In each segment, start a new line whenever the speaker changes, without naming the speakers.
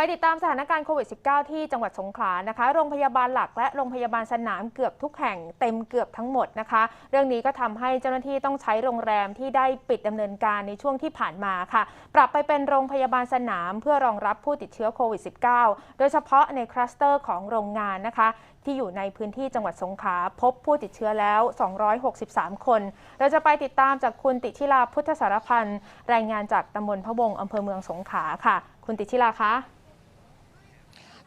ไปติดตามสถานการณ์โควิด -19 ที่จังหวัดสงขลานะคะ โรงพยาบาลหลักและโรงพยาบาลสนามเกือบทุกแห่งเต็มเกือบทั้งหมดนะคะ เรื่องนี้ก็ทำให้เจ้าหน้าที่ต้องใช้โรงแรมที่ได้ปิดดำเนินการในช่วงที่ผ่านมาค่ะ ปรับไปเป็นโรงพยาบาลสนามเพื่อรองรับผู้ติดเชื้อโควิด -19 โดยเฉพาะในคลัสเตอร์ของโรงงานนะคะที่อยู่ในพื้นที่จังหวัดสงขลาพบผู้ติดเชื้อแล้ว 263 คน เราจะไปติดตามจากคุณติชิลาพุทธสารพันธ์รายงานจากตำบลพะวงอำเภอเมืองสงขลาค่ะ คุณติชิลาคะ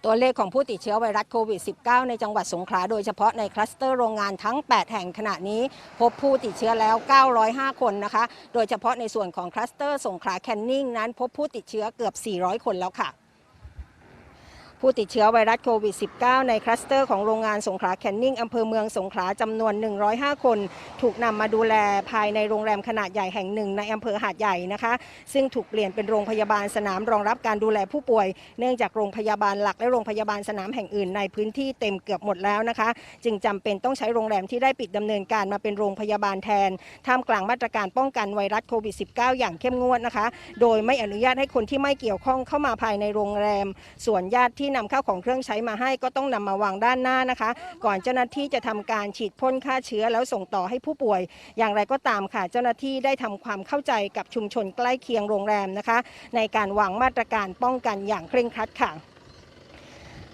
ตัวเลขของผู้ติดเชื้อไวรัสโควิด -19 ในจังหวัดสงขลาโดยเฉพาะในคลัสเตอร์โรงงานทั้ง 8 แห่งขณะนี้พบผู้ติดเชื้อแล้ว 905 คนนะคะ โดยเฉพาะในส่วนของคลัสเตอร์สงขลาแคนนิงนั้นพบผู้ติดเชื้อเกือบ 400 คนแล้วค่ะ ผู้ติดเชื้อไวรัสโควิด -19 ในคลัสเตอร์ของโรงงานสงขลาแคนนิงอำเภอเมืองสงขลาจำนวน 105 คน ถูกนำมาดูแลภายในโรงแรมขนาดใหญ่แห่งหนึ่งในอำเภอหาดใหญ่นะคะ ซึ่งถูกเปลี่ยนเป็นโรงพยาบาลสนามรองรับการดูแลผู้ป่วย เนื่องจากโรงพยาบาลหลักและโรงพยาบาลสนามแห่งอื่นในพื้นที่เต็มเกือบหมดแล้วนะคะ จึงจำเป็นต้องใช้โรงแรมที่ได้ปิดดำเนินการมาเป็นโรงพยาบาลแทนท่ามกลางมาตรการป้องกันไวรัสโควิด -19 อย่างเข้มงวดนะคะ โดยไม่อนุญาตให้คนที่ไม่เกี่ยวข้องเข้ามาภายในโรงแรม ส่วนญาติที่นำข้าวของเครื่องใช้มาให้ก็ต้องนำมาวางด้านหน้านะคะ ก่อนเจ้าหน้าที่จะทำการฉีดพ่นฆ่าเชื้อแล้วส่งต่อให้ผู้ป่วย อย่างไรก็ตามค่ะ เจ้าหน้าที่ได้ทำความเข้าใจกับชุมชนใกล้เคียงโรงแรมนะคะ ในการวางมาตรการป้องกันอย่างเคร่งครัดค่ะ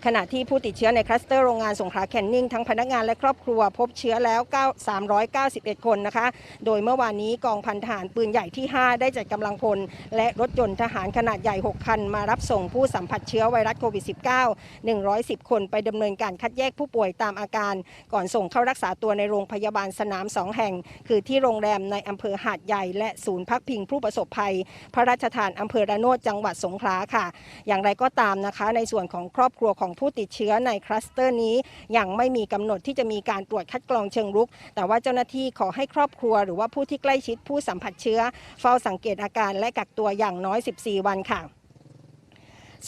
ขณะที่ผู้ติดเชื้อในคลัสเตอร์โรงงานสงขลาแคนนิงทั้งพนักงานและครอบครัวพบเชื้อแล้ว9 391 คนนะคะ โดยเมื่อวานนี้กองพันทหารปืนใหญ่ที่ 5 ได้จัดกำลังพล และรถยนต์ทหารขนาดใหญ่ 6 คัน มารับส่งผู้สัมผัสเชื้อไวรัสโควิด -19 110 คนไปดำเนินการคัดแยกผู้ป่วยตามอาการ ก่อนส่งเข้ารักษาตัวในโรงพยาบาลสนาม 2 แห่ง คือที่โรงแรมในอำเภอหาดใหญ่ และศูนย์พักพิงผู้ประสบภัย พระราชทานอำเภอระโนดจังหวัดสงขลาค่ะ อย่างไรก็ตามนะคะ ในส่วนของครอบครัวของผู้ติดเชื้อในคลัสเตอร์นี้ยังไม่มีกำหนดที่จะมีการตรวจคัดกรองเชิงรุก แต่ว่าเจ้าหน้าที่ขอให้ครอบครัว หรือว่าผู้ที่ใกล้ชิดผู้สัมผัสเชื้อ เฝ้าสังเกตอาการและกักตัวอย่างน้อย 14 วันค่ะ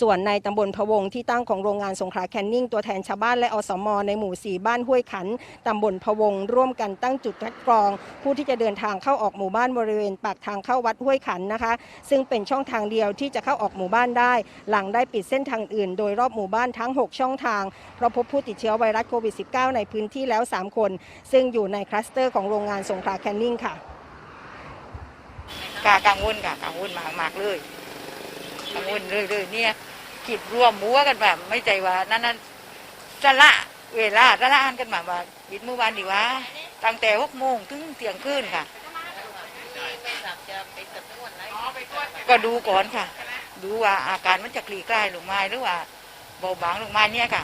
ส่วนในตำบลพะวงที่ตั้งของโรงงานสงขลาแคนนิงตัวแทนชาวบ้านและอสมในหมู่ 4 บ้านห้วยขันตำบลพะวงร่วมกันตั้งจุดคัดกรอง ผู้ที่จะเดินทางเข้าออกหมู่บ้านบริเวณปากทางเข้าวัดห้วยขันนะคะ ซึ่งเป็นช่องทางเดียวที่จะเข้าออกหมู่บ้านได้ หลังได้ปิดเส้นทางอื่น โดยรอบหมู่บ้านทั้ง 6 ช่องทางเพราะพบผู้ติดเชื้อไวรัสโควิด -19 ในพื้นที่แล้ว 3 คน ซึ่งอยู่ในคลัสเตอร์ของโรงงานสงขลาแคนนิงค่ะ
กากังวลค่ะกังวลมากมากเลย กังวลเลยเลยเนี่ยกิดรวมหัวกันแบบไม่ใจว่านั่นนั่นจะละเวลาจะละอันกันแบบว่าบิดเมื่อวานดีวะตั้งแต่หกโมงถึงเที่ยงคืนค่ะ ก็ดูก่อนค่ะ ดูว่าอาการมันจะคลี่คลายลงมาหรือว่าเบาบางลงมาเนี่ยค่ะ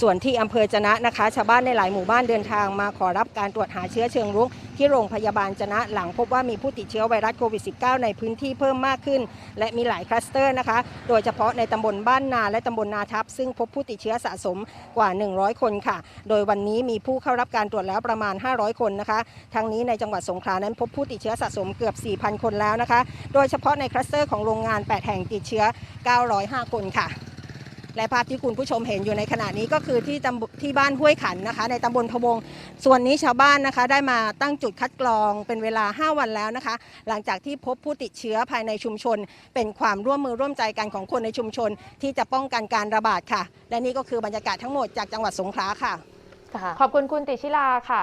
ส่วนที่อำเภอจนะนะคะ ชาวบ้านในหลายหมู่บ้านเดินทางมาขอรับการตรวจหาเชื้อเชิงรุกที่โรงพยาบาลจนะหลังพบว่ามีผู้ติดเชื้อไวรัสโควิด -19 ในพื้นที่เพิ่มมากขึ้น และมีหลายคลัสเตอร์นะคะ โดยเฉพาะในตำบลบ้านนาและตำบลนาทับ ซึ่งพบผู้ติดเชื้อสะสมกว่า 100 คนค่ะ โดยวันนี้มีผู้เข้ารับการตรวจแล้วประมาณ 500 คนนะคะ ทั้งนี้ในจังหวัดสงขลานั้นพบผู้ติดเชื้อสะสมเกือบ 4,000 คนแล้วนะคะ โดยเฉพาะในคลัสเตอร์ของโรงงาน 8 แห่งติดเชื้อ 905 คนค่ะ และภาพที่คุณผู้ชมเห็นอยู่ในขณะนี้ก็คือที่ตำบที่บ้านห้วยขันนะคะ ในตำบลพวง ส่วนนี้ชาวบ้านนะคะ ได้มาตั้งจุดคัดกรองเป็นเวลา 5 วันแล้วนะคะ หลังจากที่พบผู้ติดเชื้อภายในชุมชน เป็นความร่วมมือร่วมใจกันของคนในชุมชน ที่จะป้องกันการระบาดค่ะ และนี่ก็คือบรรยากาศทั้งหมดจากจังหวัดสงขลาค่ะ
ขอบคุณคุณติชิลาค่ะ